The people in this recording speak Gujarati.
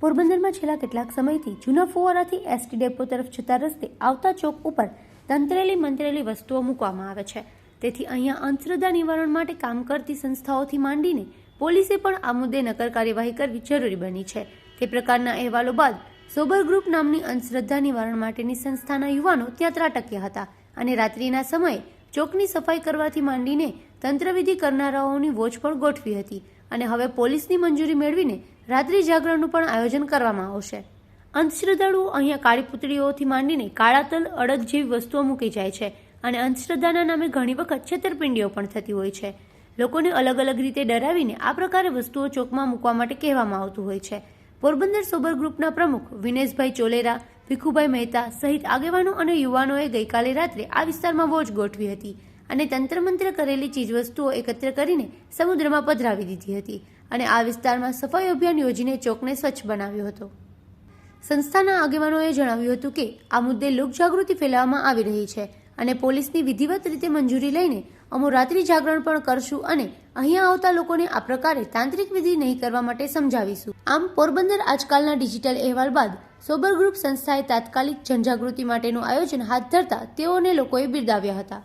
પોરબંદરમાં છેલ્લા કેટલાક સમયથી જૂના ફુવારાથી એસટી ડેપો તરફ જતા રસ્તે આવતા ચોક ઉપર તંત્રેલી મંત્રેલી વસ્તુઓ મૂકવામાં આવે છે. તેથી અહીંયા અંધશ્રદ્ધા નિવારણ માટે કામ કરતી સંસ્થાઓથી માંડીને પોલીસે પણ આ મુદ્દે નકર કાર્યવાહી કરવી જરૂરી બની છે. તે પ્રકારના અહેવાલો બાદ સોબર ગ્રુપ નામની અંધશ્રદ્ધા નિવારણ માટેની સંસ્થાના યુવાનો ત્યાં ત્રાટક્યા હતા અને રાત્રિના સમયે ચોકની સફાઈ કરવાથી માંડીને તંત્રવિધિ કરનારાઓની વોચ પણ ગોઠવી હતી. અને હવે પોલીસની મંજૂરી મેળવીને રાત્રિ જાગરણનું પણ આયોજન કરવામાં આવશે. અંધશ્રદ્ધાળુઓ અહીંયા કાળી પુતળીઓથી માંડીને કાળા તલ અડદ જેવી વસ્તુઓ મૂકી જાય છે અને અંધશ્રદ્ધાના નામે ઘણી વખત છેતરપિંડીઓ પણ થતી હોય છે. લોકોને અલગ અલગ રીતે ડરાવીને આ પ્રકારે વસ્તુઓ ચોકમાં મૂકવા માટે કહેવામાં આવતું હોય છે. પોરબંદર સોબર ગ્રુપના પ્રમુખ વિનેશભાઈ ચોલેરા, ભીખુભાઈ મહેતા સહિત આગેવાનો અને યુવાનોએ ગઈકાલે રાત્રે આ વિસ્તારમાં વોચ ગોઠવી હતી. અને તંત્રમંત્ર કરેલી ચીજવસ્તુઓ એકત્ર કરીને સમુદ્રમાં પધરાવી દીધી હતી અને આ વિસ્તારમાં સફાઈ અભિયાન યોજીને ચોકને સ્વચ્છ બનાવ્યો હતો. સંસ્થાના આગેવાનોએ જણાવ્યું હતું કે આ મુદ્દે લોકજાગૃતિ ફેલાવવામાં આવી રહી છે અને પોલીસની વિધિવત રીતે મંજૂરી લઈને અમો રાત્રિ જાગરણ પણ કરશું અને અહીંયા આવતા લોકોને આ પ્રકારે તાંત્રિક વિધિ નહીં કરવા માટે સમજાવીશું. આમ, પોરબંદર આજકાલના ડિજિટલ અહેવાલ બાદ સોબર ગ્રુપ સંસ્થાએ તાત્કાલિક જનજાગૃતિ માટેનું આયોજન હાથ ધરતા તેઓને લોકોએ બિરદાવ્યા હતા.